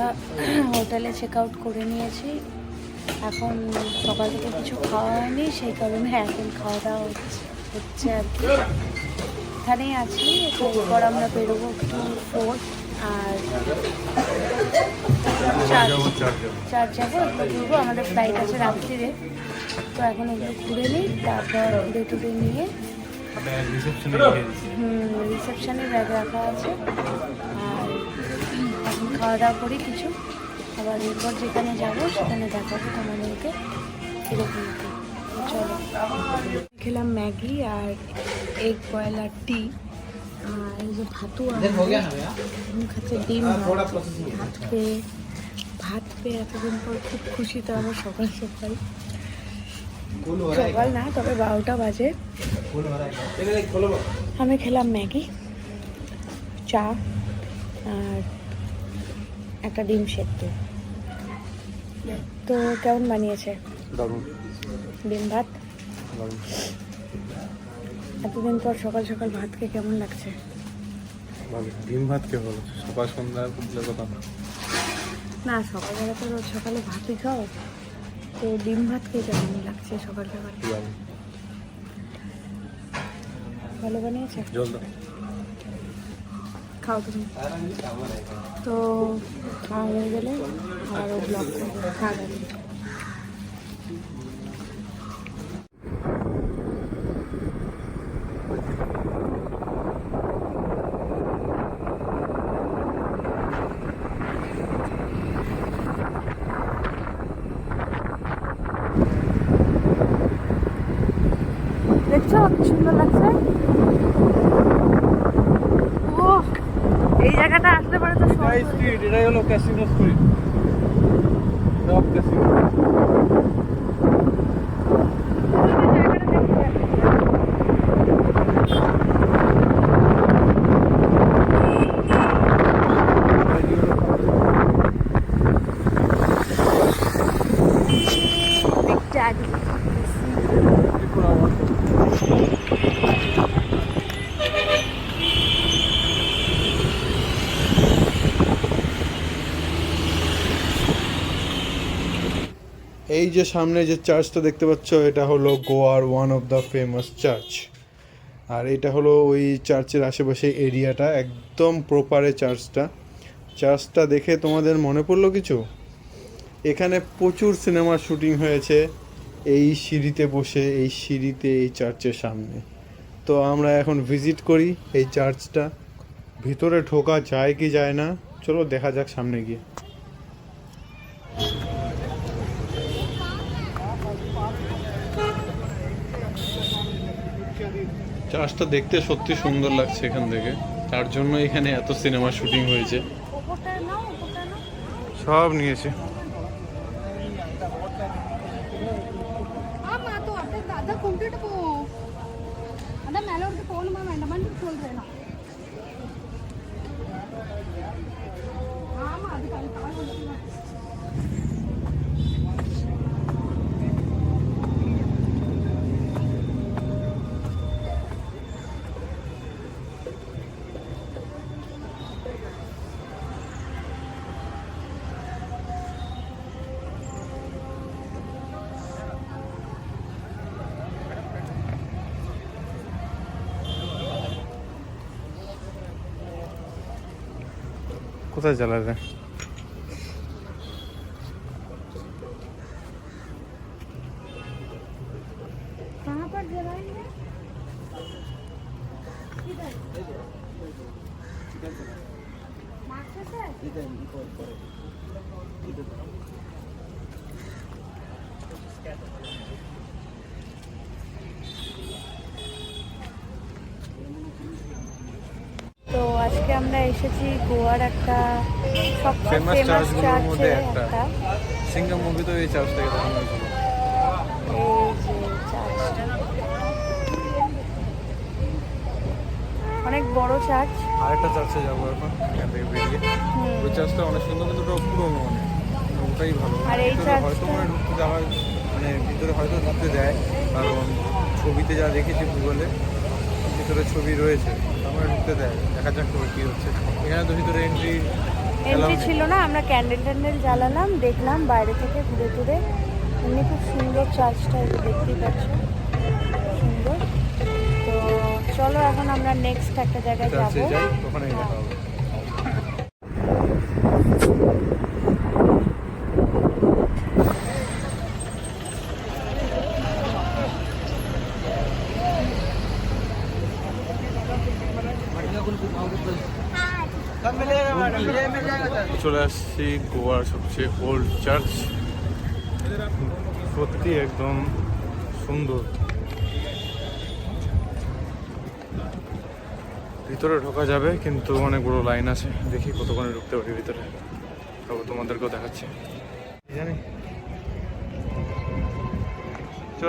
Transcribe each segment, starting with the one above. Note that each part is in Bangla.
আমরা হোটেলে চেক আউট করে নিয়েছি। এখন সকাল থেকে কিছু খাওয়া হয়নি সেই কারণে এখন খাওয়া দাওয়া হচ্ছে হচ্ছে আর কি। এখানেই আছি এরপর আমরা বেরোবো একটু ফোর্ট আর চার্চ চার যাব ঘুরবো আমাদের ফ্লাইট আছে রাত্রিরে। তো এখন ওগুলো ঘুরে নিই তারপর ঘুরে টুরে নিয়ে। হুম রিসেপশনে ব্যাগ রাখা আছে। খাওয়া দাওয়া করি কিছু। আবার এরপর যেখানে যাব সেখানে দেখাবো তোমাদেরকে তো চলো। খেলাম ম্যাগি আর এগ বয়েল আর টি। আর এই যে ভাতু খাচ্ছে ডিম ভাত। ভাত পেয়ে ভাত পেয়ে এতদিন পর খুব খুশি তো আমার সকাল সকাল। সকাল না তবে বারোটা বাজে। আমি খেলাম ম্যাগি চা আর একটা ডিম সেদ্ধ। তো কেমন বানিয়েছে? ডিম ভাত? এতদিন পর সকাল সকাল ভাত খেয়ে কেমন লাগছে? ডিম ভাত কে হলো সকাল সন্ধ্যা বুঝলে কথা না সকালবেলা তো রোজ সকালে ভাতই খাও। তো ডিম ভাত খেয়ে কেমন লাগছে সকাল সকাল? ভালো বানিয়েছে? জল দাও খাও তুমি তো খাওয়া হয়ে গেলে আবারও ব্লগ করব খাওয়া দেখছ কি সুন্দর লাগছে ও এই জায়গাটা আসলে পরে তো স্ট্রিট এটাই হলো ক্যাসিনো স্ট্রিট সব ক্যাসিনো যে সামনে যে চার্চটা দেখতে পাচ্ছ, এটা হলো গোয়ার one of the famous church আর এটা হলো ওই চার্চের আশেপাশে এরিয়াটা একদম প্রপারে চার্চটা চার্চটা দেখে তোমাদের মনে পড়ল কিছু? এখানে প্রচুর সিনেমার শুটিং হয়েছে এই সিঁড়িতে বসে, এই সিঁড়িতে, এই চার্চের সামনে। তো আমরা এখন ভিজিট করি এই চার্চটা ভিতরে ঢোকা যায় কি যায় না? চলো দেখা যাক সামনে গিয়ে। চার্চটা দেখতে সত্যি সুন্দর লাগছে এখান থেকে। তার জন্য এখানে এত সিনেমা শুটিং হয়েছে। সব নিয়েছে। কোথায় চালাবে আজকে আমরা এসেছি গোয়ার একটা সবচেয়ে ফেমাস churchগুলোর মধ্যে একটা। একটা। মুভি তো এই দেখানো হয়েছিল। অনেক বড় চার্চ আরেকটা চার্চে যাব এখন বেরিয়ে। ওই চার্চটা অনেক সুন্দর কিন্তু ওটা পুরোনো অনেক ওটাই ভালো। আর এই ভিতরে চার্চটা- হয়তো মানে ঢুকতে যাওয়া মানে ভিতরে হয়তো ঢুকতে দেয় কারণ ছবিতে যা দেখেছি গুগলে ভিতরে ছবি রয়েছে আমরা ঢুকতে দেয় দেখা যাক তোমার কি হচ্ছে। এখানে তো ভিতরে এন্ট্রি এন্ট্রি ছিল না আমরা ক্যান্ডেল ট্যান্ডেল জ্বালালাম দেখলাম বাইরে থেকে ঘুরে ঘুরে এমনি খুব সুন্দর চার্চটা দেখতেই পাচ্ছ। সুন্দর। তো চলো এখন আমরা নেক্সট একটা জায়গায় যাব। যাই চলে আসছি গোয়ার সবচেয়ে ওল্ড চার্চ সত্যি একদম সুন্দর। ভিতরে ঢোকা যাবে, কিন্তু অনেক বড় লাইন আছে। দেখি কতক্ষণে ঢুকতে পারি ভিতরে। তারপর তোমাদেরকেও দেখাচ্ছি। জানি। চল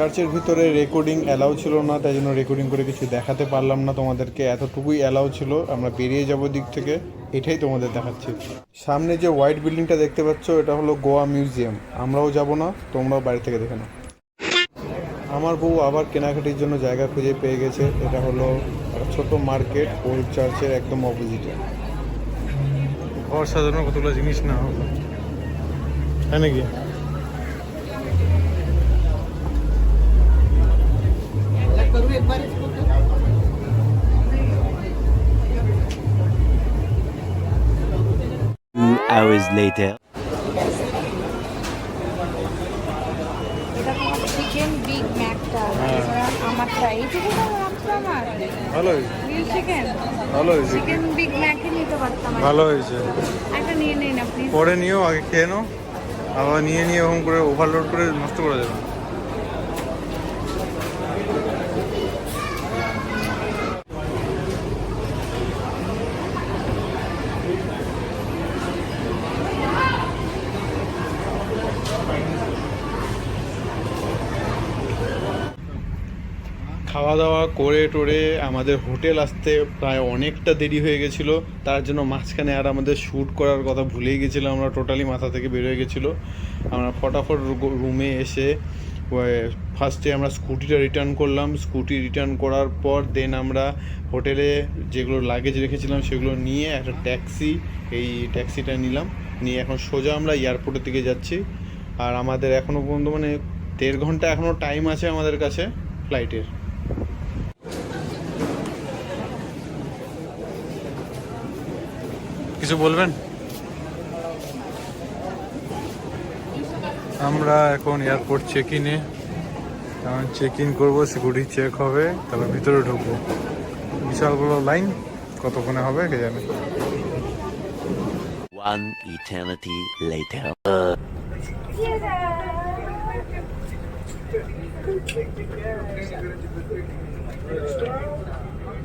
চার্চের ভিতরে রেকর্ডিং অ্যালাউ ছিল না, তাই জন্য রেকর্ডিং করে কিছু দেখাতে পারলাম না তোমাদেরকে। এতটুকুই অ্যালাউ ছিল, আমরা বেরিয়ে যাব দিক থেকে, এটাই তোমাদের দেখাচ্ছি। সামনে যে হোয়াইট বিল্ডিংটা দেখতে পাচ্ছ, এটা হলো গোয়া মিউজিয়াম আমরাও যাব না, তোমরাও বাড়ি থেকে দেখে নাও। আমার বউ আবার কেনাকাটির জন্য জায়গা খুঁজে পেয়ে গেছে, এটা হলো ছোট মার্কেট ওল্ড চার্চের একদম অপোজিটে ঘর সাজানোর কতগুলো জিনিস না হলো। তাই নাকি? Hours later. চিকেন বিগ ম্যাকটা হ্যাঁ। আমারটা এইটুকু দাম রাখতো আমার ভালো চিকেন ভালো হয়েছে। চিকেন বিগ ম্যাকই নিতে পারতাম আর কি। ভালো হয়েছে। একটা নিয়ে নিই না প্লিজ পরে নিও আগে খেয়ে নাও। আবার নিয়ে নিয়ে ওরকম করে ওভারলোড করে নষ্ট করা যাবে না। খাওয়া দাওয়া করে টোরে আমাদের হোটেল আসতে প্রায় অনেকটা দেরি হয়ে গেছিল। তার জন্য মাঝখানে আর আমাদের শ্যুট করার কথা ভুলেই গেছিলাম। আমরা টোটালি মাথা থেকে বের হয়ে গেছিল। আমরা ফটাফট রুমে এসে ফার্স্টে আমরা স্কুটিটা রিটার্ন করলাম। স্কুটি রিটার্ন করার পর দেন আমরা হোটেলে যেগুলো লাগেজ রেখেছিলাম সেগুলো নিয়ে একটা ট্যাক্সি, এই ট্যাক্সিটা নিলাম। নিয়ে এখন সোজা আমরা এয়ারপোর্টের দিকে যাচ্ছি। আর আমাদের এখনও পর্যন্ত মানে দেড় ঘণ্টা এখনও টাইম আছে আমাদের কাছে ফ্লাইটের কিছু বলবেন? আমরা এখন এয়ারপোর্ট চেক ইনে কারণ চেক ইন করব সিকিউরিটি চেক হবে তারপর ভিতরে ঢুকবো। বিশাল বড় লাইন কতক্ষণে হবে কে জানে। One eternity later.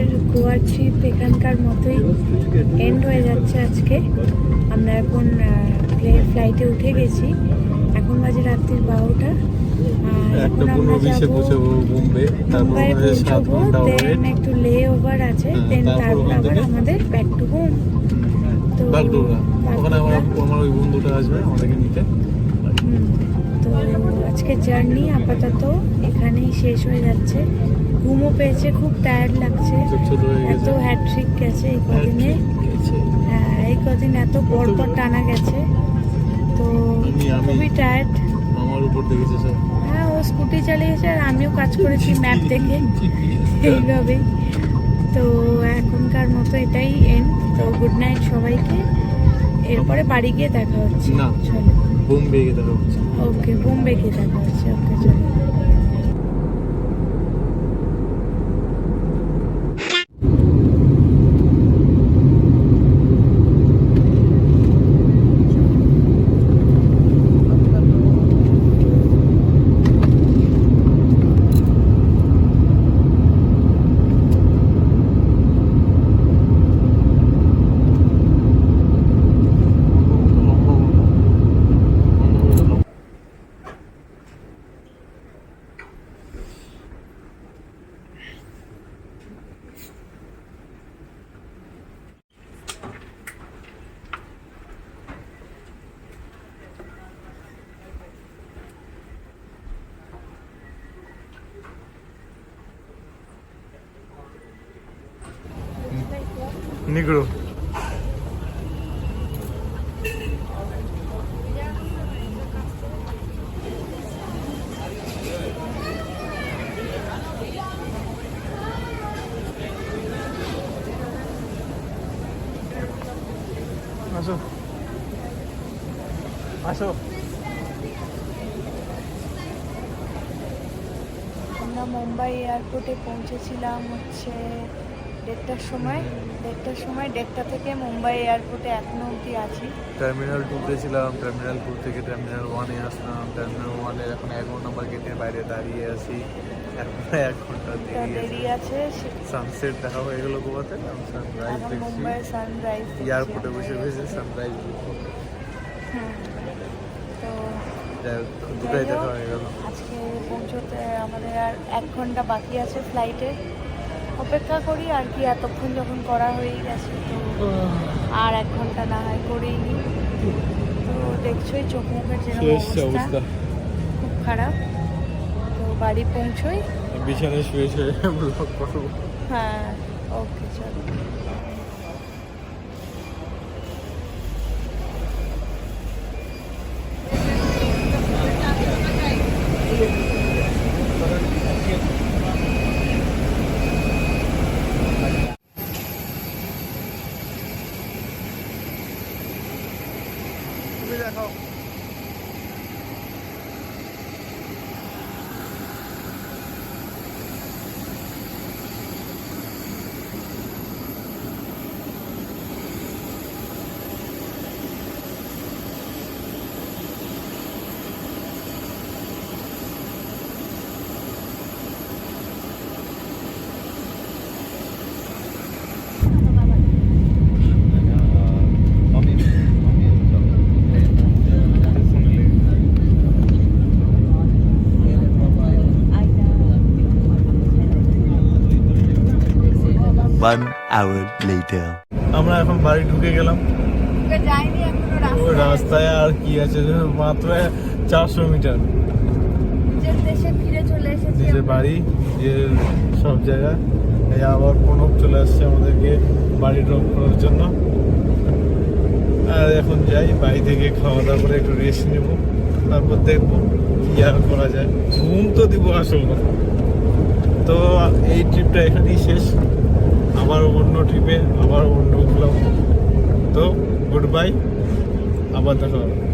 আমাদের গোয়ার ট্রিপ এখানকার মতোই এন্ড হয়ে যাচ্ছে আজকে। আমরা এখন ফ্লাইটে উঠে গেছি। এখন বাজে রাত্রির বারোটা। আর এখন আমরা যাব বোম্বে। মুম্বাই পৌঁছবো দেন একটু লে ওভার আছে হ্যাঁ, দেন তারপর তারপর আবার আমাদের ব্যাক টু হোম তো ওখানে আমার আমার ওই বন্ধুটা আসবে আমাদেরকে নিতে। হুম, তো আজকে জার্নি আপাতত এখানেই শেষ হয়ে যাচ্ছে। ঘুমও পেয়েছে খুব টায়ার্ড লাগছে। এত হ্যাট্রিক গেছে এই কদিনে। হ্যাঁ এই কদিন এত পর পর টানা গেছে। তো খুবই টায়ার্ড মামার উপর দেখেছে স্যার। হ্যাঁ ও স্কুটি চালিয়েছে আর আমিও কাজ করেছি ম্যাপ দেখে। এইভাবেই। তো এখনকার মতো এটাই এন্ড তো গুড নাইট সবাইকে। এরপরে বাড়ি গিয়ে দেখা হচ্ছে। না। চলো। বোম্বে গিয়ে দেখা হচ্ছে। ওকে বোম্বে গিয়ে দেখা হচ্ছে। ওকে চলো। নিগ্রো আসো। আসো। আমরা মুম্বাই এয়ারপোর্টে পৌঁছেছিলাম হচ্ছে দেড়টার সময় দেড়টার সময় দেড়টা থেকে মুম্বাই এয়ারপোর্টে এখনও অবধি আছি। টার্মিনাল টুতে ছিলাম টার্মিনাল টু থেকে টার্মিনাল ওয়ানে আসলাম টার্মিনাল ওয়ানে এখন এগারো নম্বর গেটের বাইরে দাঁড়িয়ে আছি এখন এক ঘণ্টা দেরি দেরি আছে সে- সানসেট দেখা হয়ে গেল গোয়াতে সানরাইজ দেখছি। এয়ারপোর্টে বসে বসে সানরাইজ তো দুটাই দেখা হয়ে গেল। আজকে পৌঁছতে আমাদের আর এক ঘণ্টা বাকি আছে ফ্লাইটে অপেক্ষা করি আর কি এতক্ষণ যখন করা হয়েই গেছে তো আর এক ঘণ্টা না হয় করেই নি। তো দেখছোই চোখ মুখের যেরকম অবস্থা। অবস্থা? খুব খারাপ। তো বাড়ি পৌঁছোই। বিছানায় শুয়ে শুয়ে ব্লগ করব। হ্যাঁ ওকে চলো। দেখাও One hour later. আমরা এখন বাড়ি ঢুকে গেলাম। রাস্তায়। আর কি আছে? মাত্র চারশো মিটার। নিজের দেশে ফিরে চলে এসেছি নিজের বাড়ি যে সব জায়গা। এই আবার প্রণব চলে আসছে আমাদেরকে বাড়ি ড্রপ করার জন্য। আর এখন যাই বাড়ি থেকে খাওয়া দাওয়া করে একটু রেস্ট নেব। তারপর দেখব কি আর করা যায়। ঘুম তো দিব আসল তো এই ট্রিপটা এখানেই শেষ। আবার অন্য ট্রিপে আবার অন্য ব্লগ তো গুড বাই আবার দেখা হবে।